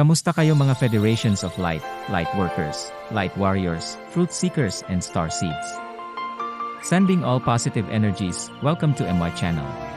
Kamusta kayo mga federations of light, light workers, light warriors, fruit seekers, and star seeds? Sending all positive energies, welcome to MY channel.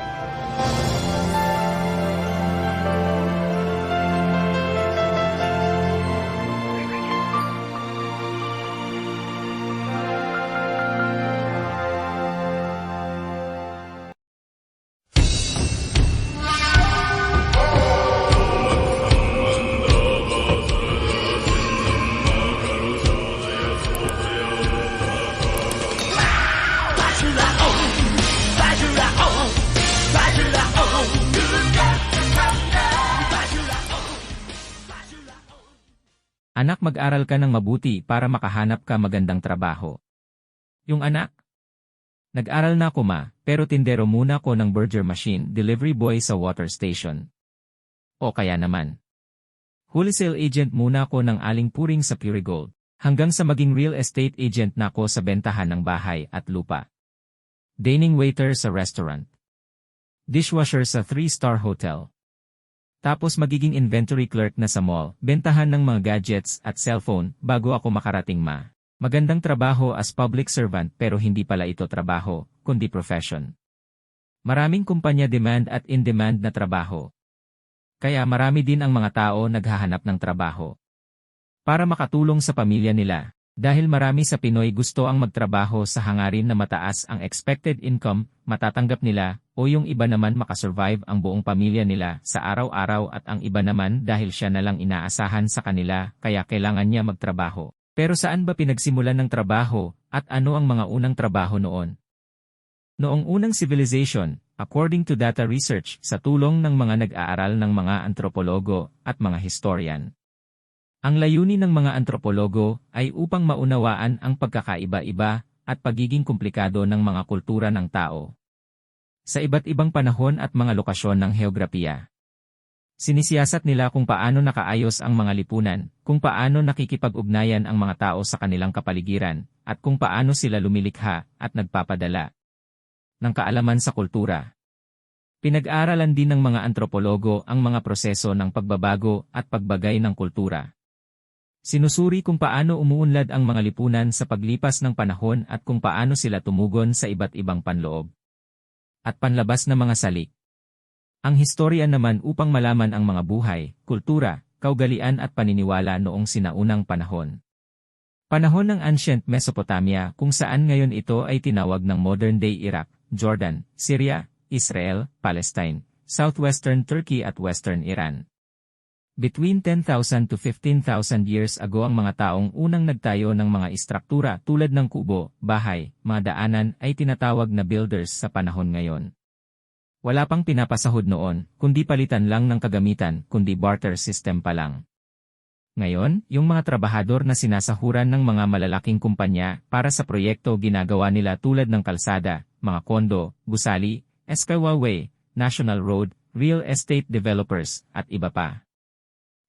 Anak mag-aral ka ng mabuti para makahanap ka magandang trabaho. Yung anak? Nag-aral na ako ma, pero tindero muna ko ng burger machine delivery boy sa water station. O kaya naman. Wholesale agent muna ko ng aling puring sa Purigold, hanggang sa maging real estate agent na ako sa bentahan ng bahay at lupa. Dining waiter sa restaurant. Dishwasher sa 3-star hotel. Tapos magiging inventory clerk na sa mall, bentahan ng mga gadgets at cellphone bago ako makarating ma. Magandang trabaho as public servant pero hindi pala ito trabaho, kundi profession. Maraming kumpanya demand at in-demand na trabaho. Kaya marami din ang mga tao naghahanap ng trabaho. Para makatulong sa pamilya nila, dahil marami sa Pinoy gusto ang magtrabaho sa hangarin na mataas ang expected income, matatanggap nila, o yung iba naman makasurvive ang buong pamilya nila sa araw-araw at ang iba naman dahil siya na lang inaasahan sa kanila kaya kailangan niya magtrabaho. Pero saan ba pinagsimulan ng trabaho, at ano ang mga unang trabaho noon? Noong unang civilization, according to data research sa tulong ng mga nag-aaral ng mga antropologo at mga historian, ang layunin ng mga antropologo ay upang maunawaan ang pagkakaiba-iba at pagiging komplikado ng mga kultura ng tao. Sa iba't ibang panahon at mga lokasyon ng heograpiya. Sinisiyasat nila kung paano nakaayos ang mga lipunan, kung paano nakikipag-ugnayan ang mga tao sa kanilang kapaligiran, at kung paano sila lumilikha at nagpapadala ng kaalaman sa kultura. Pinag-aralan din ng mga antropologo ang mga proseso ng pagbabago at pagbagay ng kultura. Sinusuri kung paano umuunlad ang mga lipunan sa paglipas ng panahon at kung paano sila tumugon sa iba't ibang panloob. At panlabas na mga salik. Ang historia naman upang malaman ang mga buhay, kultura, kaugalian at paniniwala noong sinaunang panahon. Panahon ng ancient Mesopotamia kung saan ngayon ito ay tinawag ng modern-day Iraq, Jordan, Syria, Israel, Palestine, southwestern Turkey at western Iran. Between 10,000 to 15,000 years ago ang mga taong unang nagtayo ng mga istruktura tulad ng kubo, bahay, mga daanan ay tinatawag na builders sa panahon ngayon. Wala pang pinapasahod noon, kundi palitan lang ng kagamitan, kundi barter system pa lang. Ngayon, yung mga trabahador na sinasahuran ng mga malalaking kumpanya para sa proyekto ginagawa nila tulad ng kalsada, mga kondo, gusali, Skyway, National Road, real estate developers, at iba pa.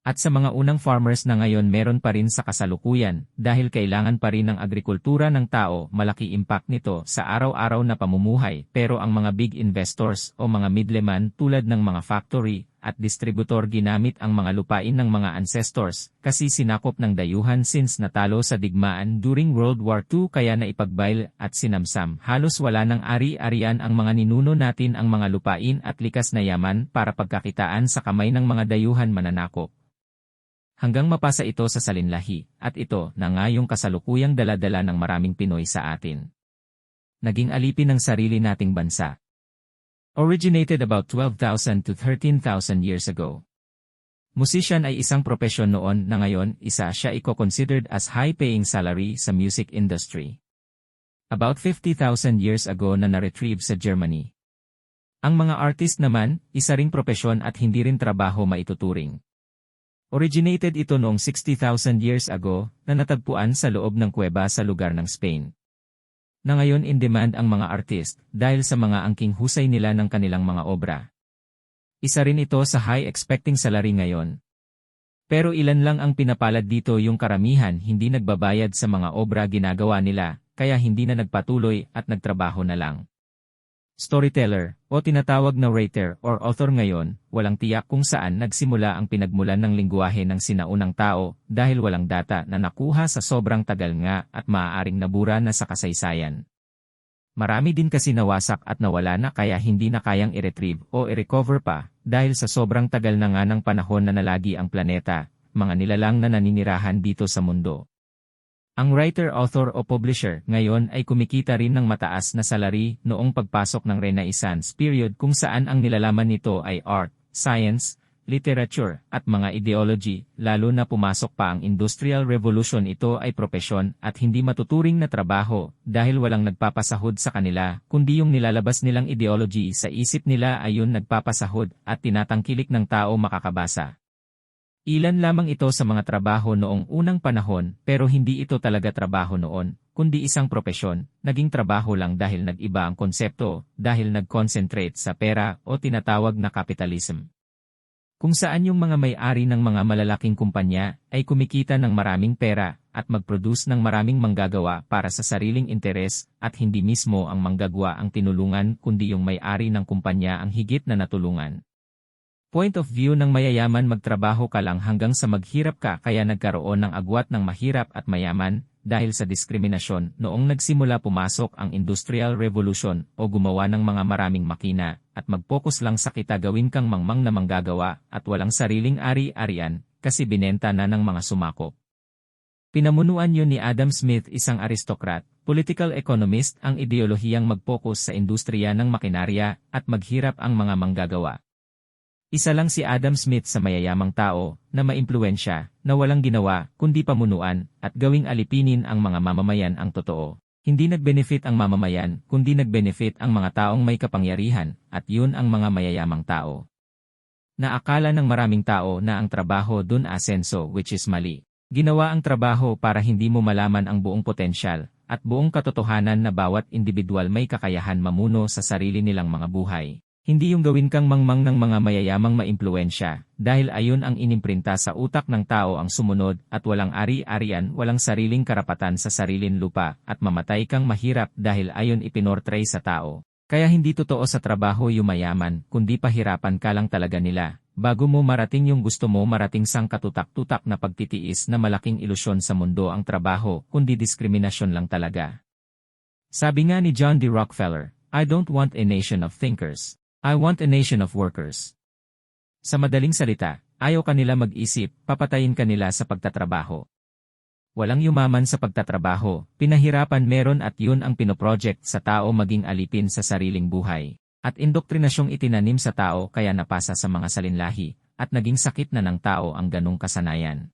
At sa mga unang farmers na ngayon meron pa rin sa kasalukuyan, dahil kailangan pa rin ng agrikultura ng tao, malaki impact nito sa araw-araw na pamumuhay, pero ang mga big investors o mga middleman tulad ng mga factory at distributor ginamit ang mga lupain ng mga ancestors, kasi sinakop ng dayuhan since natalo sa digmaan during World War II kaya naipagbail at sinamsam. Halos wala ng ari-arian ang mga ninuno natin ang mga lupain at likas na yaman para pagkakitaan sa kamay ng mga dayuhan mananakop hanggang mapasa ito sa salinlahi, at ito na nga yung kasalukuyang daladala ng maraming Pinoy sa atin. Naging alipin ng sarili nating bansa. Originated about 12,000 to 13,000 years ago. Musician ay isang propesyon noon na ngayon isa siya iko-considered as high-paying salary sa music industry. About 50,000 years ago na na-retrieve sa Germany. Ang mga artist naman, isa ring propesyon at hindi rin trabaho maituturing. Originated ito noong 60,000 years ago na natagpuan sa loob ng kuweba sa lugar ng Spain. Na ngayon in demand ang mga artist dahil sa mga angking husay nila ng kanilang mga obra. Isa rin ito sa high expecting salary ngayon. Pero ilan lang ang pinapalad dito yung karamihan hindi nagbabayad sa mga obra ginagawa nila, kaya hindi na nagpatuloy at nagtrabaho na lang. Storyteller, o tinatawag na writer or author ngayon, walang tiyak kung saan nagsimula ang pinagmulan ng lingwahe ng sinaunang tao dahil walang data na nakuha sa sobrang tagal nga at maaaring nabura na sa kasaysayan. Marami din kasi nawasak at nawala na kaya hindi na kayang i-retrieve o i-recover pa dahil sa sobrang tagal na nga ng panahon na nalagi ang planeta, mga nilalang na naninirahan dito sa mundo. Ang writer, author o publisher ngayon ay kumikita rin ng mataas na salary noong pagpasok ng Renaissance period kung saan ang nilalaman nito ay art, science, literature, at mga ideology, lalo na pumasok pa ang Industrial Revolution ito ay propesyon at hindi matuturing na trabaho dahil walang nagpapasahod sa kanila kundi yung nilalabas nilang ideology sa isip nila ay yun nagpapasahod at tinatangkilik ng tao makakabasa. Ilan lamang ito sa mga trabaho noong unang panahon pero hindi ito talaga trabaho noon, kundi isang propesyon, naging trabaho lang dahil nag-iba ang konsepto, dahil nag-concentrate sa pera o tinatawag na capitalism. Kung saan yung mga may-ari ng mga malalaking kumpanya ay kumikita ng maraming pera at mag-produce ng maraming manggagawa para sa sariling interes at hindi mismo ang manggagawa ang tinulungan kundi yung may-ari ng kumpanya ang higit na natulungan. Point of view ng mayayaman magtrabaho ka lang hanggang sa maghirap ka kaya nagkaroon ng agwat ng mahirap at mayaman dahil sa diskriminasyon noong nagsimula pumasok ang Industrial Revolution o gumawa ng mga maraming makina at mag-focus lang sa kita gawin kang mangmang na manggagawa at walang sariling ari-arian kasi binenta na ng mga sumakop. Pinamunuan yun ni Adam Smith isang aristokrat, political economist ang ideolohiyang mag-focus sa industriya ng makinarya at maghirap ang mga manggagawa. Isa lang si Adam Smith sa mayayamang tao na maimpluensya na walang ginawa kundi pamunuan at gawing alipinin ang mga mamamayan ang totoo. Hindi nagbenefit ang mamamayan kundi nagbenefit ang mga taong may kapangyarihan at yun ang mga mayayamang tao. Naakala ng maraming tao na ang trabaho dun asenso which is mali. Ginawa ang trabaho para hindi mo malaman ang buong potensyal at buong katotohanan na bawat individual may kakayahan mamuno sa sarili nilang mga buhay. Hindi yung gawin kang mangmang ng mga mayayamang maimpluensya, dahil ayon ang inimprinta sa utak ng tao ang sumunod at walang ari-arian, walang sariling karapatan sa sariling lupa, at mamatay kang mahirap dahil ayon ipinortray sa tao. Kaya hindi totoo sa trabaho yung mayaman, kundi pahirapan ka lang talaga nila, bago mo marating yung gusto mo marating sang katutak-tutak na pagtitiis na malaking ilusyon sa mundo ang trabaho, kundi diskriminasyon lang talaga. Sabi nga ni John D. Rockefeller, I don't want a nation of thinkers. I want a nation of workers. Sa madaling salita, ayaw kanila mag-isip, papatayin kanila sa pagtatrabaho. Walang yumaman sa pagtatrabaho, pinahirapan meron at yun ang pinoproject sa tao maging alipin sa sariling buhay. At indoktrinasyong itinanim sa tao kaya napasa sa mga salinlahi, at naging sakit na ng tao ang ganong kasanayan.